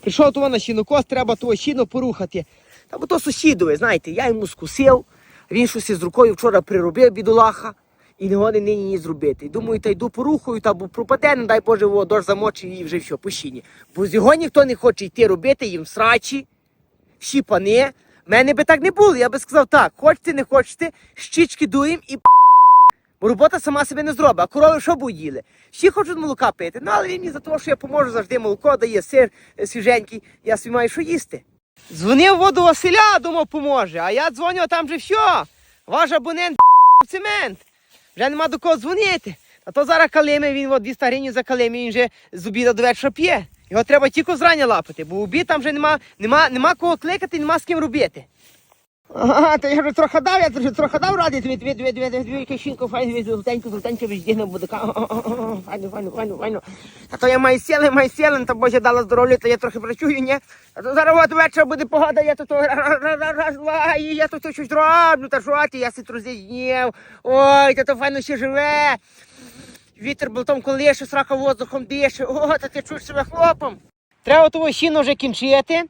Прийшов того на щінокос, треба того щіно порухати. Та бо то сусідове, знаєте, я йому скусив, він щось із рукою вчора приробив бідолаха і не годен нині ні зробити. Думаю, та йду порухаю, та бо пропаде, не дай Боже, во, дощ замочив і вже все, по щіні. Бо з його ніхто не хоче йти робити, їм срачі, всі пани. Мене би так не було, я би сказав так, хочете, не хочете, щічки дуєм і Бо робота сама себе не зробить, а корови що будуть їли? Всі хочуть молока пити. Ну, але він мені за те, що я поможу завжди молоко, дає сир е, свіженький, я собі маю що їсти. Дзвонив воду Василя, думав, поможе. А я дзвоню, а там же все. Ваш абонент цемент. Вже нема до кого дзвонити. А то зараз калими, він от 200 гривень за калими, він вже з обіда до вечора п'є. Його треба тільки зрання лапати, бо в обід там вже нема, нема, нема кого кликати, нема з ким робити. Ага, то я вже трохи дав, я вже трохи дав ради, дві, дві, дві, дві, дві, дві, кишінку, файно, дві, золотенько, золотенько, віздігне буде, файно, файно, файно, файно. А то я маю сили, маю сили, та Боже дала здоров'я, то я трохи працюю, ні? А то зараз от вечір буде погода, я то то раз, я то то щось роблю, та що я си трозіднів, ой, то файно ще живе. Вітер болтом колише, срака воздухом дише, о, та ти чуєш себе хлопом. Треба того щіно вже кінчити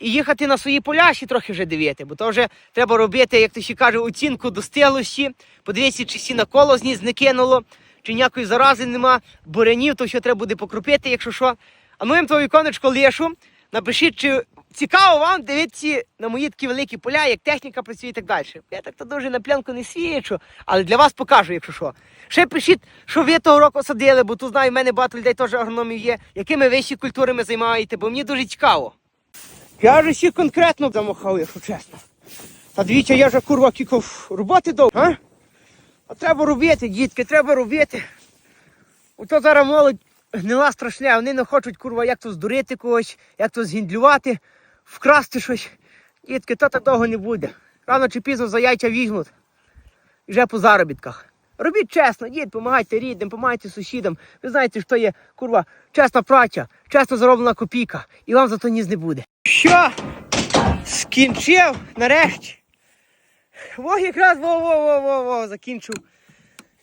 і їхати на свої поля ще трохи вже дивити, бо то вже треба робити, як то ще каже, оцінку достиглості, подивитися, чи сіна коло з ніс не кинуло, чи ніякої зарази нема, бурянів, то що треба буде покропити, якщо що. А ну їм твою віконечко лишу, напишіть, чи цікаво вам дивитися на мої такі великі поля, як техніка працює і так далі. Я так то дуже на пленку не свічу, але для вас покажу, якщо що. Ще пишіть, що ви того року садили, бо тут знаю, в мене багато людей теж агрономів є, якими ви ще культурами займаєте, бо мені дуже цікаво. Я же ще конкретно замахав, якщо чесно. Та дивіться, я же курва кіков роботи дав, а? А треба робити, дітки, треба робити. Ото зараз молодь гнила страшне, вони не хочуть, курва, як то здурити когось, як то згіндлювати, вкрасти щось. Дітки, то так довго не буде. Рано чи пізно за яйця візьмуть. Вже по заробітках. Робіть чесно, дід, допомагайте рідним, допомагайте сусідам. Ви знаєте, що є, курва, чесна праця, чесно зароблена копійка, і вам за то ніс не буде. Що? Скінчив нарешті. Во якраз во-во-во-во-во, закінчив.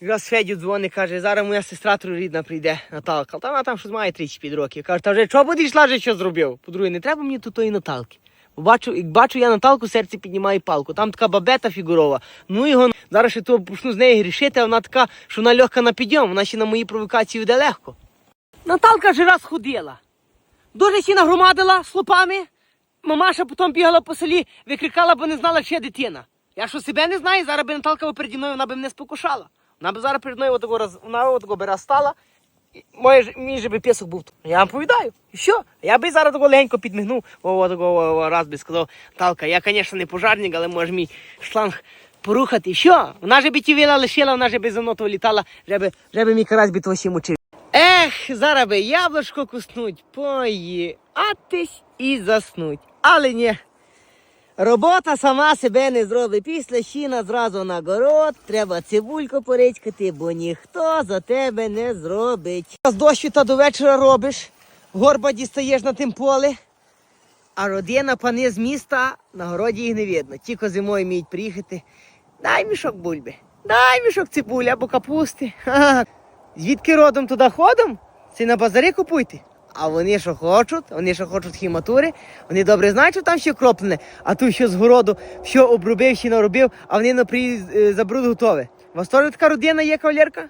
Якраз Федю дзвонить, каже, зараз моя сестра рідна прийде, Наталка. Та вона там щось має 35 років. Каже, та вже чого будеш лаже, що зробив? По-друге, не треба мені тут тої Наталки. Бо бачу, як бачу я Наталку, серце піднімає палку. Там така бабета фігурова. Ну його зараз ще то почну з неї грішити, а вона така, що вона легка на підйом, вона ще на мої провокації йде легко. Наталка ж раз ходила. Дуже ще нагромадила слопами. Мамаша потім бігала по селі, викрикала, бо не знала, чи є дитина. Я що себе не знаю, зараз би Наталка переді мною, вона би мене спокушала. Вона б зараз перед мною отако раз, вона отако би раз стала, і моє, мій же би пісок був. Я вам повідаю. Що? Я би зараз тако легенько підмигнув, о, о, тако, о, о, раз би сказав, Талка, я, звісно, не пожарник, але може мій шланг порухати. Що? Вона же би ті віла лишила, вона же би за мною літала, вже би, мій карась би ще мучив. Ех, зараз би яблучко куснуть, поїатись і заснуть. Але ні. Робота сама себе не зробить. Після щіна зразу на город, треба цибульку поричкати, бо ніхто за тебе не зробить. З дощу та до вечора робиш, горба дістаєш на тим поле, а родина пани з міста на городі їх не видно. Тільки зимою вміють приїхати. Дай мішок бульби, дай мішок цибулі або капусти. Ха-ха. Звідки родом туди ходом? Це на базарі купуйте. А вони що хочуть, вони що хочуть хіматури, вони добре знають, що там ще кроплене, а тут що з городу, що обробив, ще наробив, а вони на приїзд е, забруд готове. У вас теж така родина є, кавалерка?